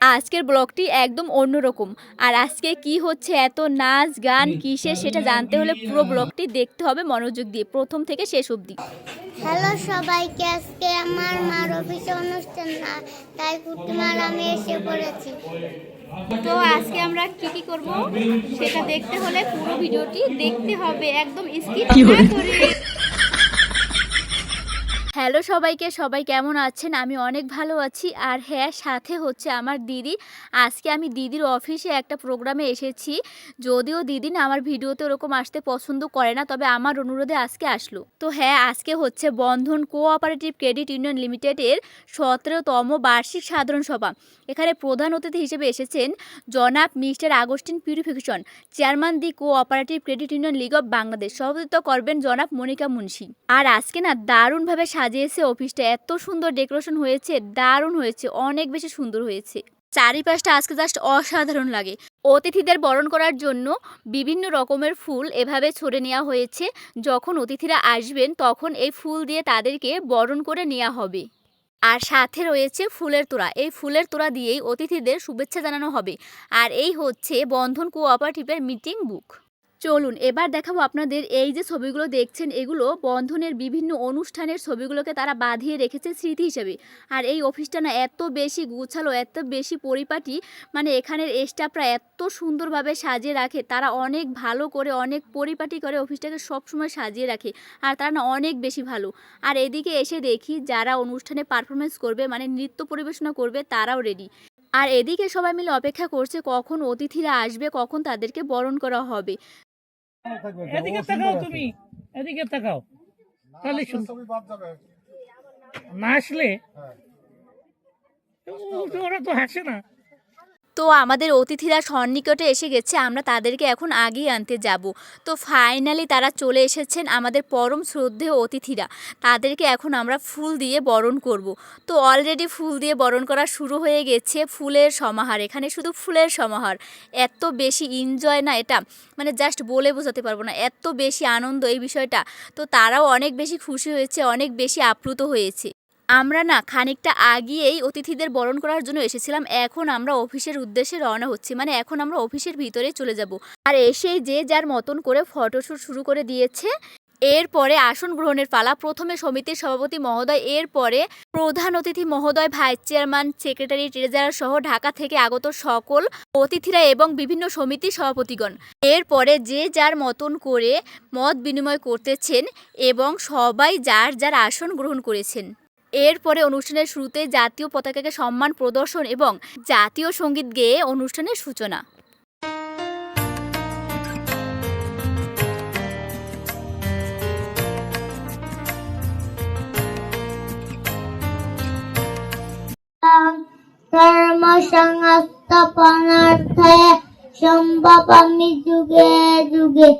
আজকের ব্লগটি একদম অন্যরকম। আর আজকে কি হচ্ছে এত নাচ গান কিসের সেটা জানতে হলে পুরো ব্লগটি দেখতে হবে মনোযোগ দিয়ে। প্রথম থেকে শেষ অবধি। হ্যালো সবাইকে আজকে আমার মার অফিসে অনুষ্ঠান না তাই পুটিমার আমি এসে পড়েছি। তো আজকে আমরা কি কি করব সেটা দেখতে হলে পুরো ভিডিওটি দেখতে হবে একদম স্কিপ না করে। হ্যালো সবাইকে, সবাই কেমন আছেন? আমি অনেক ভালো আছি। আর হ্যাঁ সাথে হচ্ছে আমার দিদি। আজকে আমি দিদির অফিসে একটা প্রোগ্রামে এসেছি। যদিও দিদি না আমার ভিডিওতে ওরকম আসতে পছন্দ করে না, তবে আমার অনুরোধে আজকে আসলো। তো হ্যাঁ আজকে হচ্ছে বন্ধন কোঅপারেটিভ ক্রেডিট ইউনিয়ন লিমিটেডের সতেরোতম বার্ষিক সাধারণ সভা। এখানে প্রধান অতিথি হিসেবে এসেছেন জনাব mister Augustine Purification, chairman the cooperative credit union league of Bangladesh. সভাপতিত্ব করবেন জনাব মনিকা মুন্সি। আর আজকে না দারুণভাবে সাজিয়েছে অফিসটা এত সুন্দর ডেকোরেশন হয়েছে, দারুণ হয়েছে, অনেক বেশি সুন্দর হয়েছে। চারিপাশটা আজকে জাস্ট অসাধারণ লাগে। অতিথিদের বরণ করার জন্য বিভিন্ন রকমের ফুল এভাবে ছড়ে নেওয়া হয়েছে। যখন অতিথিরা আসবেন, তখন এই ফুল দিয়ে তাদেরকে বরণ করে নেওয়া হবে। আর সাথে রয়েছে ফুলের তোড়া। এই ফুলের তোড়া দিয়েই অতিথিদের শুভেচ্ছা জানানো হবে। আর এই হচ্ছে বন্ধন কোঅপারেটিভের মিটিং বুক চলুন, এবার দেখাবো আপনাদের এই যে ছবিগুলো দেখছেন, এগুলো বন্ধনের বিভিন্ন অনুষ্ঠানের ছবিগুলোকে তারা বাঁধিয়ে রেখেছে স্মৃতি হিসেবে। আর এই অফিসটা না এত বেশি গুছালো, এত বেশি পরিপাটি মানে এখানের স্টাফরা এত সুন্দরভাবে সাজিয়ে রাখে, তারা অনেক ভালো করে, অনেক পরিপাটি করে অফিসটাকে সবসময় সাজিয়ে রাখে, আর তারা না অনেক বেশি ভালো। আর এদিকে এসে দেখি যারা অনুষ্ঠানে পারফরমেন্স করবে মানে নৃত্য পরিবেশনা করবে, তারাও রেডি আর এদিকে সবাই মিলে অপেক্ষা করছে কখন অতিথিরা আসবে, কখন তাদেরকে বরণ করা হবে। এদিকে তাকাও তুমি এদিকে তাকাও। তাহলে না আসলে ওরা তো হাসে না। তো আমাদের অতিথিরা সন্নিকটে এসে গেছে, আমরা তাদেরকে এখন আগেই আনতে যাব। তো ফাইনালি তারা চলে এসেছেন আমাদের পরম শ্রদ্ধেয় অতিথিরা। তাদেরকে এখন আমরা ফুল দিয়ে বরণ করব। তো অলরেডি ফুল দিয়ে বরণ করা শুরু হয়ে গেছে ফুলের সমাহার। এখানে শুধু ফুলের সমাহার। এত বেশি এনজয় না এটা মানে জাস্ট বলে বোঝাতে পারব না। এত বেশি আনন্দ এই বিষয়টা। তো তারাও অনেক বেশি খুশি হয়েছে, অনেক বেশি আপ্লুত হয়েছে। আমরা না খানিকটা আগিয়েই অতিথিদের বরণ করার জন্য এসেছিলাম। এখন আমরা অফিসের উদ্দেশ্যে রওনা হচ্ছি। মানে এখন আমরা অফিসের ভিতরে চলে যাব। আর এসেই যে যার মতন করে ফটোশ্যুট শুরু করে দিয়েছে, এরপরে আসন গ্রহণের পালা, প্রথমে সমিতির সভাপতি মহোদয়, এরপরে প্রধান অতিথি মহোদয়, ভাইস চেয়ারম্যান, সেক্রেটারি, ট্রেজারার সহ ঢাকা থেকে আগত সকল অতিথিরা এবং বিভিন্ন সমিতির সভাপতিগণ। এরপরে যে যার মতন করে মত বিনিময় করতেছেন এবং সবাই যার যার আসন গ্রহণ করেছেন। এরপরে অনুষ্ঠানের শুরুতে জাতীয় পতাকাকে সম্মান প্রদর্শন এবং জাতীয় সংগীত গেয়ে অনুষ্ঠানের সূচনা। সংস্থাপনার্থে সম্ভব আমি যুগে যুগে।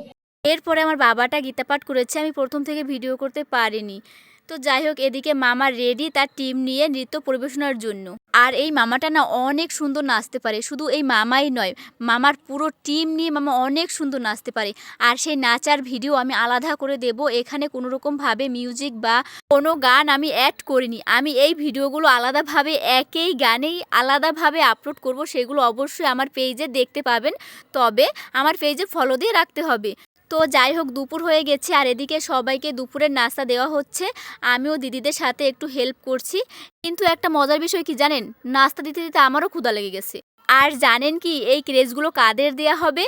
এরপরে আমার বাবাটা গীতা পাঠ করেছে আমি প্রথম থেকে ভিডিও করতে পারিনি। তো যাই হোক, এদিকে মামা রেডি তার টিম নিয়ে নৃত্য পরিবেশনার জন্য। আর এই মামাটা না অনেক সুন্দর নাচতে পারে, শুধু এই মামাই নয়, মামার পুরো টিম নিয়ে মামা অনেক সুন্দর নাচতে পারে। আর সেই নাচার ভিডিও আমি আলাদা করে দেব, এখানে কোনো রকমভাবে মিউজিক বা কোনো গান আমি অ্যাড করিনি। আমি এই ভিডিওগুলো আলাদাভাবে, একই গানেই আলাদাভাবে আপলোড করব, সেগুলো অবশ্যই আমার পেজে দেখতে পাবেন। তবে আমার পেজে ফলো দিয়ে রাখতে হবে। তো যাই হোক, দুপুর হয়ে গেছে আর এদিকে সবাইকে দুপুরের নাস্তা দেওয়া হচ্ছে। আমিও দিদিদের সাথে একটু হেল্প করছি। কিন্তু একটা মজার বিষয় কি জানেন? নাস্তা দিতে দিতে আমারও ক্ষুধা লেগে গেছে। আর জানেন কি, এই ক্রেজগুলো কাদের দেয়া হবে?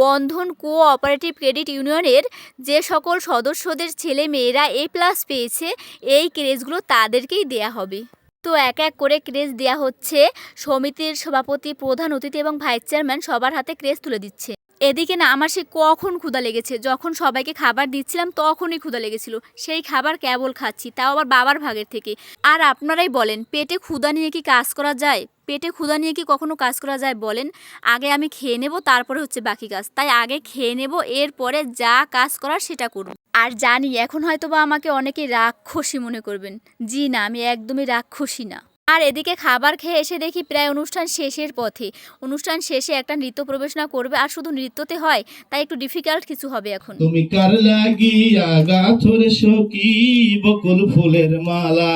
বন্ধন কোঅপারেটিভ ক্রেডিট ইউনিয়নের যে সকল সদস্যদের ছেলে মেয়েরা এ প্লাস পেয়েছে, এই ক্রেজগুলো তাদেরকেই দেয়া হবে। তো এক এক করে ক্রেজ দেয়া হচ্ছে। সমিতির সভাপতি, প্রধান অতিথি এবং ভাইস চেয়ারম্যান সবার হাতে ক্রেজ তুলে দিচ্ছে। এদিকে না আমার সে কখন ক্ষুধা লেগেছে। যখন সবাইকে খাবার দিচ্ছিলাম তখনই ক্ষুধা লেগেছিল। সেই খাবার কেবল খাচ্ছি, তাও আবার বাবার ভাগের থেকে। আর আপনারাই বলেন, পেটে ক্ষুধা নিয়ে কি কাজ করা যায়? পেটে ক্ষুধা নিয়ে কি কখনো কাজ করা যায় বলেন? আগে আমি খেয়ে নেব, তারপরে হচ্ছে বাকি কাজ। তাই আগে খেয়ে নেব, এরপরে যা কাজ করার সেটা করব। আর জানি, এখন হয়তো বা আমাকে অনেকে রাক্ষসী মনে করবেন। জি না, আমি একদমই রাক্ষসী না। আর এদিকে খাবার খেয়ে এসে দেখি প্রায় অনুষ্ঠান শেষের পথে। অনুষ্ঠান শেষে একটা নৃত্য প্রবেশনা করবে আর শুধু নৃত্যতে হয় তাই একটু ডিফিকাল্ট কিছু হবে এখন। তুমি কার লাগিয়া গাথর সখী বকুল ফুলের মালা?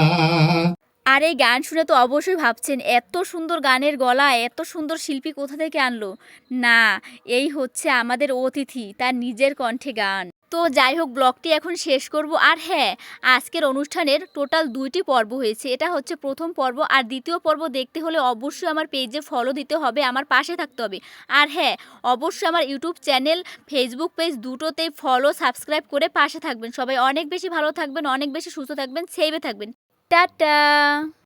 আর এই গান শুনে তো অবশ্যই ভাবছেন এত সুন্দর গানের গলা এত সুন্দর শিল্পী কোথা থেকে আনলো? না এই হচ্ছে আমাদের অতিথি তার নিজের কণ্ঠে গান। তো যাই হোক, ব্লগটি এখন শেষ করব। আর হ্যাঁ আজকের অনুষ্ঠানের টোটাল দুইটি পর্ব হয়েছে। এটা হচ্ছে প্রথম পর্ব, আর দ্বিতীয় পর্ব দেখতে হলে অবশ্যই আমার পেজে ফলো দিতে হবে, আমার পাশে থাকতে হবে। আর হ্যাঁ অবশ্যই আমার ইউটিউব চ্যানেল ফেসবুক পেজ দুটোতেই ফলো সাবস্ক্রাইব করে পাশে থাকবেন। সবাই অনেক বেশি ভালো থাকবেন, অনেক বেশি সুস্থ থাকবেন সেভে থাকবেন। টাটা!